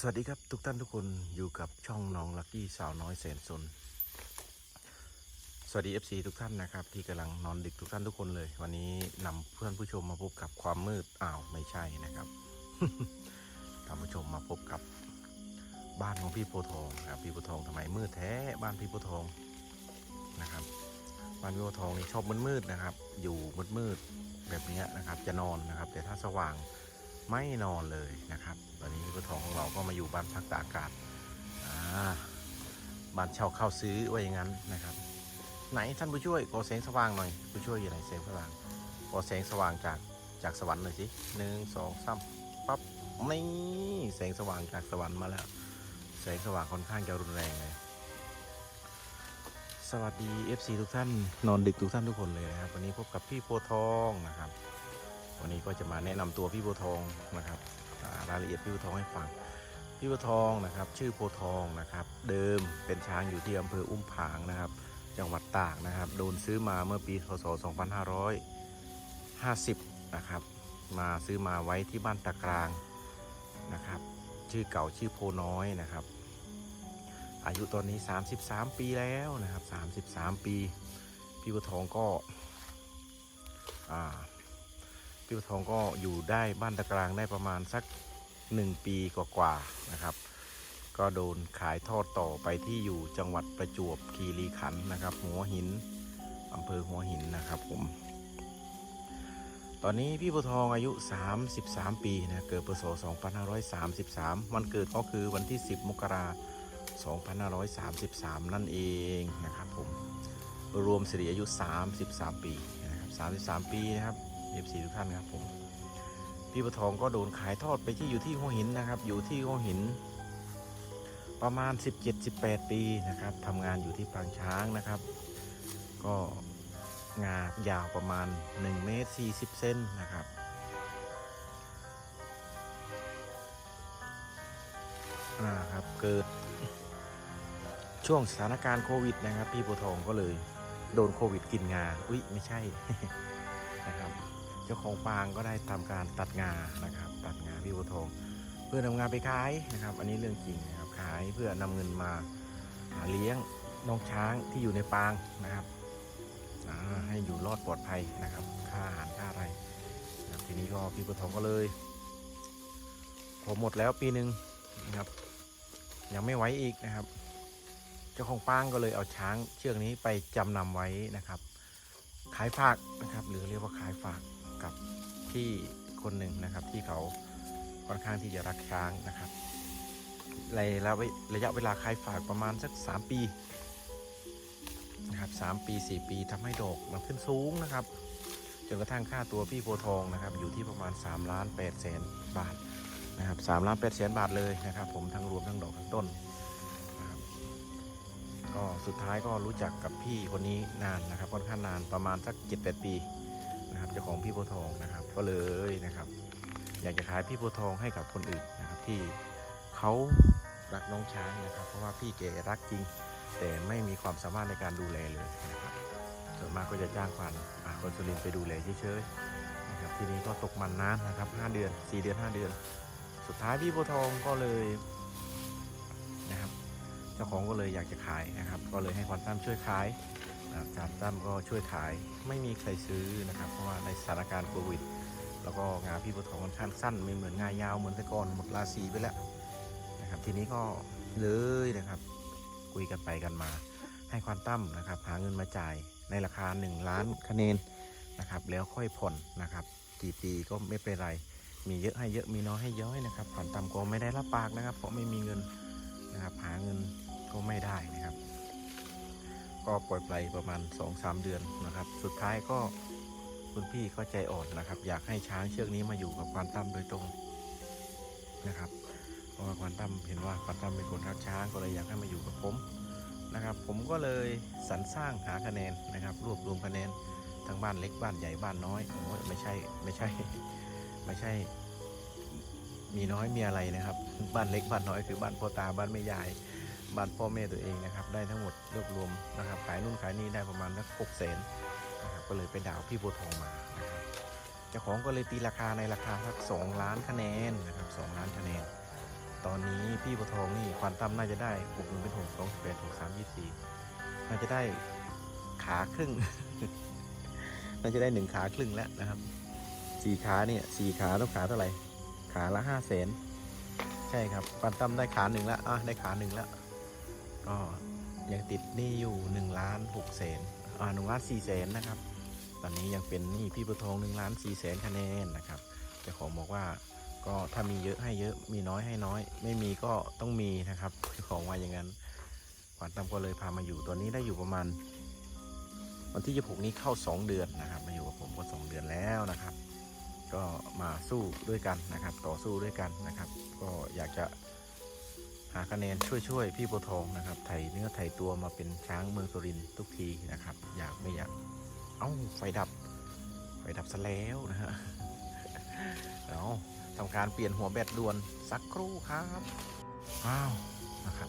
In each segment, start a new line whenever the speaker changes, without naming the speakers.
สวัสดีครับทุกท่านทุกคนอยู่กับช่องน้องลักกี้สาวน้อยแสนสน สวัสดี FC ทุกท่านนะครับ ที่กำลังนอนดึกทุกท่านทุกคนเลย วันนี้นำเพื่อนผู้ชมมาพบกับความมืดอ้าวไม่ใช่นะครับท่านผู้ชมมาพบกับบ้านของพี่โพทองนะครับพี่โพทองทำไมมืดแท้บ้านพี่โพทองนะครับ บ้านพี่โพทองนี่ชอบมืดๆนะครับ อยู่มืดๆแบบนี้นะครับ จะนอนนะครับ แต่ถ้าสว่าง ไม่นอนเลยนะครับ ตอนนี้ผู้ทองของเราก็มาอยู่บ้านพักตากอากาศบ้านเช่าเข้าซื้อไว้อย่างนั้นนะครับ ไหนท่านผู้ช่วยขอแสงสว่างหน่อยผู้ช่วยอยู่ไหนแสงสว่างขอแสงสว่างจากจากสวรรค์หน่อยสิหนึ่งสองสามปั๊บนี่แสงสว่างจากสวรรค์มาแล้ว แสงสว่างค่อนข้างจะรุนแรงเลยสวัสดี FC ทุกท่าน นอนดึกทุกท่านทุกคนเลยนะครับ วันนี้พบกับพี่โพทองนะครับ วันนี้ก็จะมาแนะนำตัวพี่โพทองนะครับรายละเอียดพี่โพทองให้ฟังพี่โพทองนะครับชื่อโพทองนะครับ เดิมเป็นช้างอยู่ที่อำเภออุ้มผางนะครับ จังหวัดตากนะครับโดนซื้อมาเมื่อปีพศ 2550 นะครับ มาซื้อมาไว้ที่บ้านตะกลางนะครับ ชื่อเก่าชื่อโพน้อยนะครับ อายุตอนนี้ 33 ปีแล้วนะครับ 33 ปี พี่โพทองก็อ่า พี่ปทองก็อยู่ได้บ้านตะกลางได้ประมาณสักหนึ่งปีกว่าๆนะครับ ก็โดนขายทอดต่อไปที่อยู่จังหวัดประจวบคีรีขันธ์นะครับ หัวหินอำเภอหัวหินนะครับผม ตอนนี้พี่ปทองอายุ 33 ปีนะเกิดพศ2533 วันเกิดก็คือวันที่ 10 มกราคม2533 นั่นเองนะครับผมรวมสิริอายุ 33 ปีนะครับ 33 ปีนะครับ เอฟซีทุกท่านครับผมพี่ปะทองก็โดนขายทอดไปที่อยู่ที่หัวหินนะครับ อยู่ที่หัวหิน ประมาณ 17-18 ปีนะครับทำงานอยู่ที่ปางช้างนะครับ ก็งายาวประมาณ1เมตร40เซนนะครับอ่าครับเกิดช่วงสถานการณ์โควิดนะครับ พี่ปะทองก็เลย โดนโควิดกินงา อุ๊ยไม่ใช่นะครับ เจ้าของปางก็ได้ทำการตัดงานะครับ ตัดงาพี่บัวทอง เพื่อนำงาไปขายนะครับ อันนี้เรื่องจริงนะครับขายเพื่อนำเงินมาหาเลี้ยงน้องช้างที่อยู่ในปางนะครับให้อยู่รอดปลอดภัยนะครับ ค่าอาหารค่าอะไรนะครับทีนี้ก็พี่บัวทองก็เลยพอหมดแล้วปีหนึ่งนะครับยังไม่ไหวอีกนะครับ เจ้าของปางก็เลยเอาช้างเชือกนี้ไปจำนำไว้นะครับ ขายฝากนะครับ หรือเรียกว่าขายฝาก กับพี่คนหนึ่งนะครับ ที่เขาค่อนข้างที่จะรักช้างนะครับในระยะเวลาขายฝากประมาณสัก 3 ปีนะครับสปี 4 ปีทำให้ดอกมันขึ้นสูงนะครับจนกระทั่งค่าตัวพี่โพทองนะครับอยู่ที่ประมาณ3ล้าน8แสนบาทนะครับ3ล้าน8แสนบาทเลยนะครับ ผมทั้งรวมทั้งดอกทั้งต้นนะครับก็สุดท้ายก็รู้จักกับพี่คนนี้นานนะครับค่อนข้างนานประมาณสัก7จ็ดปี นะครับเจ้าของพี่โพทองนะครับ ก็เลยนะครับ อยากจะขายพี่โพทองให้กับคนอื่นนะครับ ที่เขารักน้องช้างนะครับ เพราะว่าพี่เกรักจริง แต่ไม่มีความสามารถในการดูแลเลยนะครับส่วนมากก็จะจ้างควันอะคนสุรินไปดูแลเฉยๆนะครับ ทีนี้ก็ตกมันนานนะครับ 5 เดือน 4 เดือน 5 เดือน สุดท้ายพี่โพทองก็เลยนะครับ เจ้าของก็เลยอยากจะขายนะครับ ก็เลยให้ควอนตั้มช่วยขาย นะครับควอนตั้มก็ช่วยขายไม่มีใครซื้อนะครับ เพราะว่าในสถานการณ์โควิด แล้วก็งานพี่ปทองค่อนข้างสั้นไม่เหมือนงานยาวเหมือนแต่ก่อนหมดราศีไปแล้วนะครับ ทีนี้ก็เลยนะครับ คุยกันไปกันมา ให้ควอนตั้มนะครับ หาเงินมาจ่ายในราคา 1 ล้านคะแนนนะครับ แล้วค่อยผ่อนนะครับกี่ปีก็ไม่เป็นไร มีเยอะให้เยอะมีน้อยให้ย้อยนะครับควอนตั้มก็ไม่ได้รับปากนะครับ เพราะไม่มีเงินนะครับ หาเงินก็ไม่ได้นะครับ ก็ปล่อยไปประมาณ 2-3 เดือนนะครับ สุดท้ายก็คุณพี่ก็ใจอ่อนนะครับ อยากให้ช้างเชือกนี้มาอยู่กับควานตั้มโดยตรงนะครับ เพราะว่าควานตั้มเห็นว่าควานตั้มเป็นคนรักช้างก็เลยอยากให้มาอยู่กับผมนะครับ ผมก็เลยสรรสร้างหาคะแนนนะครับ รวบรวมคะแนนทั้งบ้านเล็กบ้านใหญ่บ้านน้อยโอ้ยไม่ใช่ไม่ใช่ไม่ใช่ มีน้อยมีอะไรนะครับ บ้านเล็กบ้านน้อยคือบ้านพ่อตาบ้านแม่ยาย บ้านพ่อแม่ตัวเองนะครับ ได้ทั้งหมดรวบรวมนะครับ ขายนู่นขายนี่ได้ประมาณสักหกแสนนะครับก็เลยไปดาวพี่โบวทองมานะครับเจ้าของก็เลยตีราคาในราคาสักสองล้านคะแนนนะครับสองล้านคะแนน ตอนนี้พี่ปะทองนี่ควานตั้มน่าจะได้หกหนึ่งเป็นหกสองสิบแปดหกสามยี่สี่น่าจะได้ขาครึ่ง น่าจะได้หนึ่งขาครึ่งแล้วนะครับสี่ขาเนี่ยสี่ขาต้องขาเท่าไหร่ขาละห้าแสนใช่ครับควานตั้มได้ขาหนึ่งแล้วอะได้ขาหนึ่งแล้ว ก็ยังติดหนี้อยู่หนึ่งล้านหกแสนอ่าหนึ่งล้านสี่แสนนะครับ ตอนนี้ยังเป็นหนี้พี่ปะทองหนึ่งล้านสี่แสนคะแนนนะครับเจ้าของบอกว่าก็ถ้ามีเยอะให้เยอะมีน้อยให้น้อย ไม่มีก็ต้องมีนะครับของว่าอย่างนั้นขวัญตั้มก็เลยพามาอยู่ตัวนี้ได้อยู่ประมาณ วันที่26นี้เข้า 2 เดือนนะครับ มาอยู่กับผมก็ 2 เดือนแล้วนะครับ ก็มาสู้ด้วยกันนะครับ ต่อสู้ด้วยกันนะครับ ก็อยากจะาคะแนนช่วยๆพี่โพธิ์ทองนะครับไถเนื้อไถตัวมาเป็นช้างเมืองสุรินทุกทีนะครับ อยากไม่อยาก เอ้าไฟดับ ไฟดับซะแล้วนะฮะเอาทำการเปลี่ยนหัวแบตด่วนสักครู่ครับอ้าวนะครับ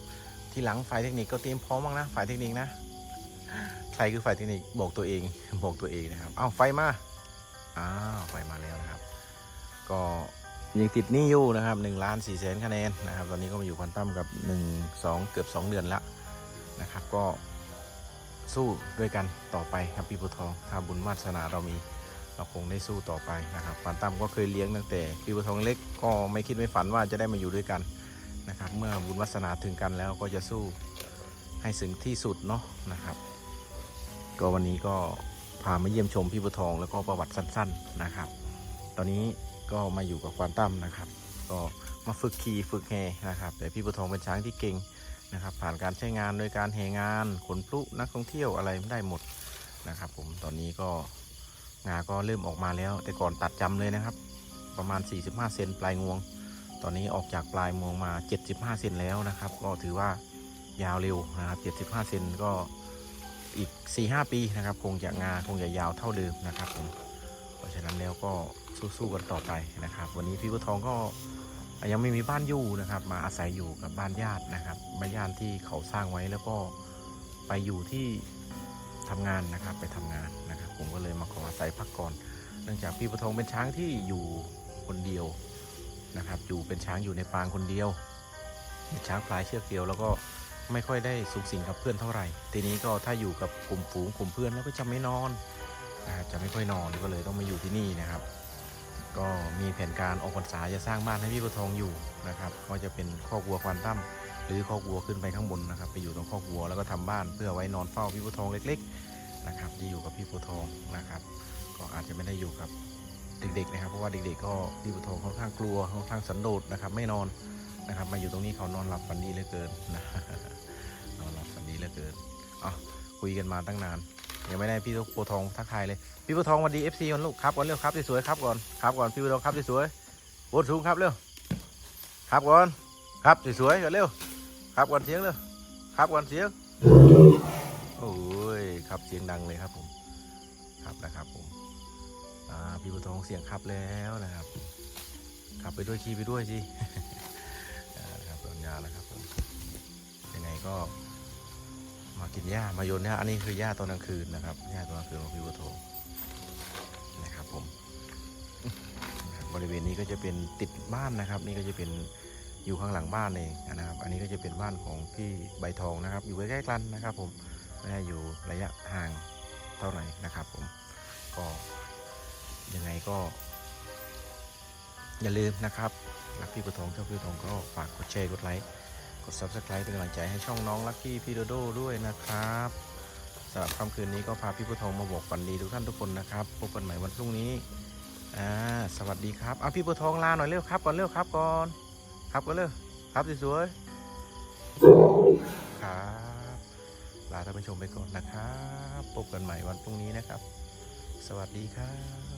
ทีหลังฝ่ายเทคนิคก็เตรียมพร้อมบ้างนะฝ่ายเทคนิคนะใครคือฝ่ายเทคนิคบอกตัวเองบอกตัวเองนะครับ เอ้าไฟมาอ้าวไฟมาแล้วนะครับ ก็ ยังติดหนี้อยู่นะครับ1ล้าน4แสนคะแนนนะครับ ตอนนี้ก็มาอยู่ควันตั้มกับ 1 2 เกือบ 2 เดือนแล้วนะครับ ก็สู้ด้วยกันต่อไปครับพี่พุทธทองถ้าบุญวาสนาเรามีเราคงได้สู้ต่อไปนะครับปานตั้มก็เคยเลี้ยงตั้งแต่พี่บัวทองเล็กก็ไม่คิดไม่ฝันว่าจะได้มาอยู่ด้วยกันนะครับ เมื่อบุญวาสนาถึงกันแล้วก็จะสู้ให้ถึงที่สุดเนาะนะครับ ก็วันนี้ก็พามาเยี่ยมชมพี่บัวทองแล้วก็ประวัติสั้น ๆนะครับ ตอนนี้ ก็มาอยู่กับควานตั้มนะครับ ก็มาฝึกขี่ฝึกแห่นะครับ แต่พี่บัวทองเป็นช้างที่เก่งนะครับ ผ่านการใช้งานโดยการแห่งานขนพลุนักท่องเที่ยวอะไรได้หมดนะครับ ผมตอนนี้ก็งาก็เริ่มออกมาแล้ว แต่ก่อนตัดจำเลยนะครับ ประมาณ 45 เซนปลายงวง ตอนนี้ออกจากปลายงวงมา 75 เซนแล้วนะครับ ก็ถือว่ายาวเร็วนะครับ75 เซนก็อีก 4-5 ปีนะครับ คงจะงาคงจะยาวเท่าเดิมนะครับผม เพราะฉะนั้นแล้วก็สู้ๆกันต่อไปนะครับ วันนี้พี่พุทธทองก็ยังไม่มีบ้านอยู่นะครับ มาอาศัยอยู่กับบ้านญาตินะครับบ้านญาติที่เขาสร้างไว้แล้วก็ไปอยู่ที่ทำงานนะครับไปทำงานนะครับ ผมก็เลยมาขออาศัยพักก่อน เนื่องจากพี่ปะทองเป็นช้างที่อยู่คนเดียวนะครับ อยู่เป็นช้างอยู่ในปางคนเดียวเป็นช้างพลายเชือกเดียว แล้วก็ไม่ค่อยได้สุขสิงกับเพื่อนเท่าไหร่ ทีนี้ก็ถ้าอยู่กับกลุ่มฝูงกลุ่มเพื่อนแล้วก็จะไม่นอน จะไม่ค่อยนอนก็เลยต้องมาอยู่ที่นี่นะครับ ก็มีแผนการออกพรรษาจะสร้างบ้านให้พี่ปะทองอยู่นะครับ ก็จะเป็นคอกวัวควานตั้มหรือคอกวัวขึ้นไปข้างบนนะครับ ไปอยู่ตรงคอกวัวแล้วก็ทำบ้านเพื่อไว้นอนเฝ้าพี่ผู้ทองเล็ก ๆนะครับที่อยู่กับพี่ผู้ทองนะครับ ก็อาจจะไม่ได้อยู่กับเด็กๆนะครับเพราะว่าเด็กๆก็พี่ผู้ทองค่อนข้างกลัวค่อนข้างสันโดษนะครับ ไม่นอนนะครับ มาอยู่ตรงนี้เขานอนหลับฝันดีเหลือเกินนะนอนหลับฝันดีเหลือเกินอะคุยกันมาตั้งนาน ยังไม่ได้พี่ผู้ทองทักทายเลยพี่ผู้ทองวันดีเอฟซีก่อนลูกครับก่อนเร็วครับสวยๆครับก่อนครับก่อนพี่ผู้ทองครับสวยๆโบนสูงครับเร็วครับก่อนครับสวยๆก่อนเร็วครับก่อนเสียงเลยครับก่อนเสียงโอ้ยครับเสียงดังเลยครับผมครับนะครับผมอ่าพี่บุญทองเสียงครับแล้วนะครับขับไปด้วยขี่ไปด้วยสิอ่านะครับต้นยาแล้วครับผมยังไงก็ กินหญ้ามาโยนหญ้าอันนี้คือหญ้าตอนกลางคืนนะครับหญ้าตอนกลางคืนของพี่บุญทองนะครับผมบริเวณนี้ก็จะเป็นติดบ้านนะครับ นี่ก็จะเป็นอยู่ข้างหลังบ้านเองนะครับ อันนี้ก็จะเป็นบ้านของพี่ใบทองนะครับ อยู่ใกล้ๆกันนะครับ ผมไม่ได้อยู่ระยะห่างเท่าไหร่นะครับ ผมก็ยังไงก็ อย่าลืมนะครับรักพี่ปะทองชอบพี่ปะทองก็ฝากกดแชร์กดไลค์ ด subscribe เป็นกำลังใจให้ช่องน้องลักกี้พี่โดโดด้วยนะครับสำหรับค่ำคืนนี้ก็พาพี่ปะทองมาบอกฝันดีทุกท่านทุกคนนะครับพบกันใหม่วันพรุ่งนี้อ่าสวัสดีครับเอาพี่ปะทองลาหน่อยเร็วครับก่อนเร็วครับก่อนครับก็เลยครับสวยๆครับลาท่านผู้ชมไปก่อนนะครับพบกันใหม่วันพรุ่งนี้นะครับ สวัสดีครับ